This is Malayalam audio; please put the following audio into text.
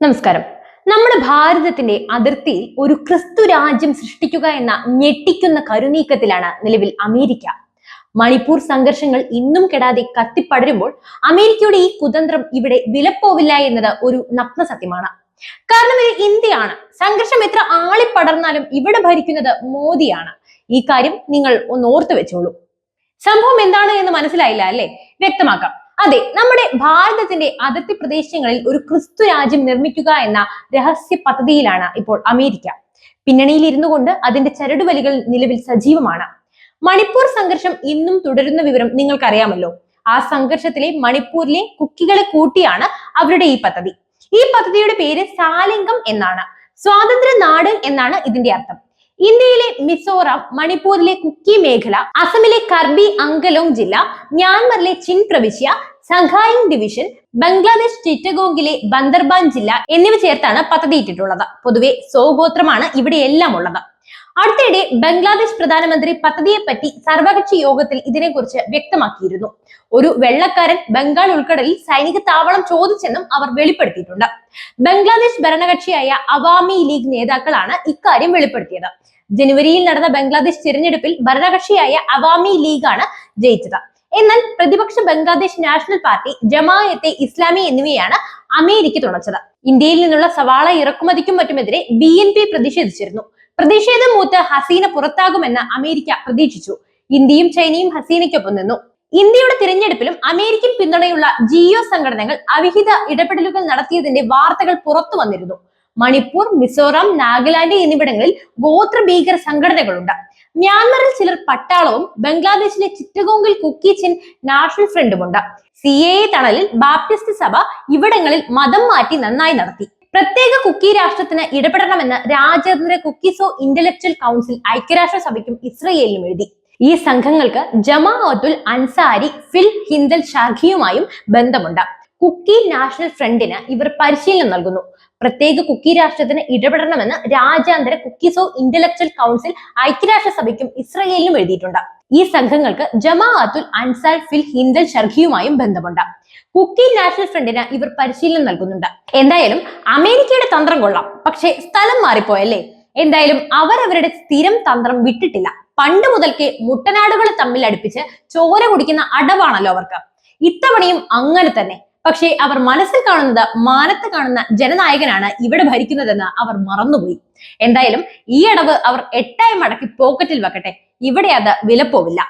നമസ്കാരം. നമ്മുടെ ഭാരതത്തിന്റെ അതിർത്തിയിൽ ഒരു ക്രിസ്തു രാജ്യം സൃഷ്ടിക്കുക എന്ന ഞെട്ടിക്കുന്ന കരുനീക്കത്തിലാണ് നിലവിൽ അമേരിക്ക. മണിപ്പൂർ സംഘർഷങ്ങൾ ഇന്നും കെടാതെ കത്തിപ്പടരുമ്പോൾ അമേരിക്കയുടെ ഈ കുതന്ത്രം ഇവിടെ വിലപ്പോവില്ല എന്നത് ഒരു നഗ്ന സത്യമാണ്. കാരണം ഇത് ഇന്ത്യയാണ്. സംഘർഷം എത്ര ആളിപ്പടർന്നാലും ഇവിടെ ഭരിക്കുന്നത് മോദിയാണ്. ഈ കാര്യം നിങ്ങൾ ഒന്ന് ഓർത്തു വെച്ചോളൂ. സംഭവം എന്താണ് എന്ന് മനസ്സിലായില്ല അല്ലെ? വ്യക്തമാക്കാം. അതെ നമ്മുടെ ഭാരതത്തിന്റെ അതിർത്തി പ്രദേശങ്ങളിൽ ഒരു ക്രിസ്തു രാജ്യം നിർമ്മിക്കുക എന്ന രഹസ്യ പദ്ധതിയിലാണ് ഇപ്പോൾ അമേരിക്ക. പിന്നണിയിൽ ഇരുന്നു കൊണ്ട് അതിന്റെ ചരടുവലികൾ നിലവിൽ സജീവമാണ്. മണിപ്പൂർ സംഘർഷം ഇന്നും തുടരുന്ന വിവരം നിങ്ങൾക്കറിയാമല്ലോ. ആ സംഘർഷത്തിലെ മണിപ്പൂരിലെ കുക്കികളെ കൂട്ടിയാണ് അവരുടെ ഈ പദ്ധതി. ഈ പദ്ധതിയുടെ പേര് സാലിംഗം എന്നാണ്. സ്വാതന്ത്ര്യ നാട് എന്നാണ് ഇതിന്റെ അർത്ഥം. ഇന്ത്യയിലെ മിസോറാം മണിപ്പൂരിലെ കുക്കി മേഖല അസമിലെ കർബി അങ്കലോങ് ജില്ല മ്യാൻമറിലെ ചിൻ പ്രവിശ്യ സംഘായിങ് ഡിവിഷൻ ബംഗ്ലാദേശ് ചിറ്റഗോങ്കിലെ ബന്ദർബാൻ ജില്ല എന്നിവ ചേർത്താണ് പദ്ധതി ഇട്ടിട്ടുള്ളത് പൊതുവെ സോഗോത്രമാണ് ഇവിടെയെല്ലാം ഉള്ളത്. അടുത്തിടെ ബംഗ്ലാദേശ് പ്രധാനമന്ത്രി പദ്ധതിയെപ്പറ്റി സർവകക്ഷി യോഗത്തിൽ ഇതിനെക്കുറിച്ച് വ്യക്തമാക്കിയിരുന്നു. ഒരു വെള്ളക്കാരൻ ബംഗാൾ ഉൾക്കടലിൽ സൈനിക താവളം ചോദിച്ചെന്നും അവർ വെളിപ്പെടുത്തിയിട്ടുണ്ട്. ബംഗ്ലാദേശ് ഭരണകക്ഷിയായ അവാമി ലീഗ് നേതാക്കളാണ് ഇക്കാര്യം വെളിപ്പെടുത്തിയത്. ജനുവരിയിൽ നടന്ന ബംഗ്ലാദേശ് തിരഞ്ഞെടുപ്പിൽ ഭരണകക്ഷിയായ അവാമി ലീഗാണ് ജയിച്ചത്. എന്നാൽ പ്രതിപക്ഷ ബംഗ്ലാദേശ് നാഷണൽ പാർട്ടി ജമായത്തെ ഇസ്ലാമി എന്നിവയാണ് അമേരിക്ക തുണച്ചത്. ഇന്ത്യയിൽ നിന്നുള്ള സവാള ഇറക്കുമതിക്കും മറ്റുമെതിരെ ബി എൻ പി പ്രതിഷേധിച്ചിരുന്നു. പ്രതിഷേധം മൂത്ത് ഹസീന പുറത്താകുമെന്ന് അമേരിക്ക പ്രതീക്ഷിച്ചു. ഇന്ത്യയും ചൈനയും ഹസീനയ്ക്കൊപ്പം നിന്നു. ഇന്ത്യയുടെ തിരഞ്ഞെടുപ്പിലും അമേരിക്കൻ പിന്തുണയുള്ള ജിയോ സംഘടനകൾ അവിഹിത ഇടപെടലുകൾ നടത്തിയതിന്റെ വാർത്തകൾ പുറത്തു വന്നിരുന്നു. മണിപ്പൂർ മിസോറാം നാഗാലാൻഡ് എന്നിവിടങ്ങളിൽ ഗോത്ര ഭീകര സംഘടനകളുണ്ട്. മ്യാൻമറിൽ ചിലർ പട്ടാളവും ബംഗ്ലാദേശിലെ ചിറ്റഗോങ്ങിൽ കുക്കി ചിൻ നാഷണൽ ഫ്രണ്ടുമുണ്ട്. സി എ തണലിൽ ബാപ്റ്റിസ്റ്റ് സഭ ഇവിടങ്ങളിൽ മതം മാറ്റി നന്നായി നടത്തി. പ്രത്യേക കുക്കി രാഷ്ട്രത്തിന് ഇടപെടണമെന്ന് രാജ്യാന്തര കുക്കിസോ ഇന്റലക്ച്വൽ കൗൺസിൽ ഐക്യരാഷ്ട്ര സഭയ്ക്കും ഇസ്രയേലിനും എഴുതി. ഈ സംഘങ്ങൾക്ക് ജമാഅത്തുൽ അൻസാരി ഫിൽ ഹിന്ദൽ ഷാഖിയുമായും ബന്ധമുണ്ട്. കുക്കി നാഷണൽ ഫ്രണ്ടിന് ഇവർ പരിശീലനം നൽകുന്നു. പ്രത്യേക കുക്കി രാഷ്ട്രത്തിന് ഇടപെടണമെന്ന് രാജ്യാന്തര കുക്കീസ് ഓഫ് ഇന്റലക്ച്വൽ കൗൺസിൽ ഐക്യരാഷ്ട്ര സഭയ്ക്കും ഇസ്രയേലിനും എഴുതിയിട്ടുണ്ട്. ഈ സംഘങ്ങൾക്ക് ജമാഅത്തുൽ അൻസാർ ഫിൽ ഹിന്ദൽ ഷർഖിയുമായും ബന്ധമുണ്ട്. കുക്കി നാഷണൽ ഫ്രണ്ടിന് ഇവർ പരിശീലനം നൽകുന്നുണ്ട്. എന്തായാലും അമേരിക്കയുടെ തന്ത്രം കൊള്ളാം. പക്ഷേ സ്ഥലം മാറിപ്പോയല്ലേ? എന്തായാലും അവരവരുടെ സ്ഥിരം തന്ത്രം വിട്ടിട്ടില്ല. പണ്ട് മുതൽക്കേ മുട്ടനാടുകളെ തമ്മിൽ അടുപ്പിച്ച് ചോര കുടിക്കുന്ന അടവാണല്ലോ അവർക്ക്. ഇത്തവണയും അങ്ങനെ തന്നെ. പക്ഷേ അവർ മനസ്സിൽ കാണുന്നത് മാനത്ത് കാണുന്ന ജനനായകനാണ് ഇവിടെ ഭരിക്കുന്നതെന്ന് അവർ മറന്നുപോയി. എന്തായാലും ഈ അടവ് അവർ എട്ടായി മടക്കി പോക്കറ്റിൽ വെക്കട്ടെ. ഇവിടെ അത് വിലപ്പോവില്ല.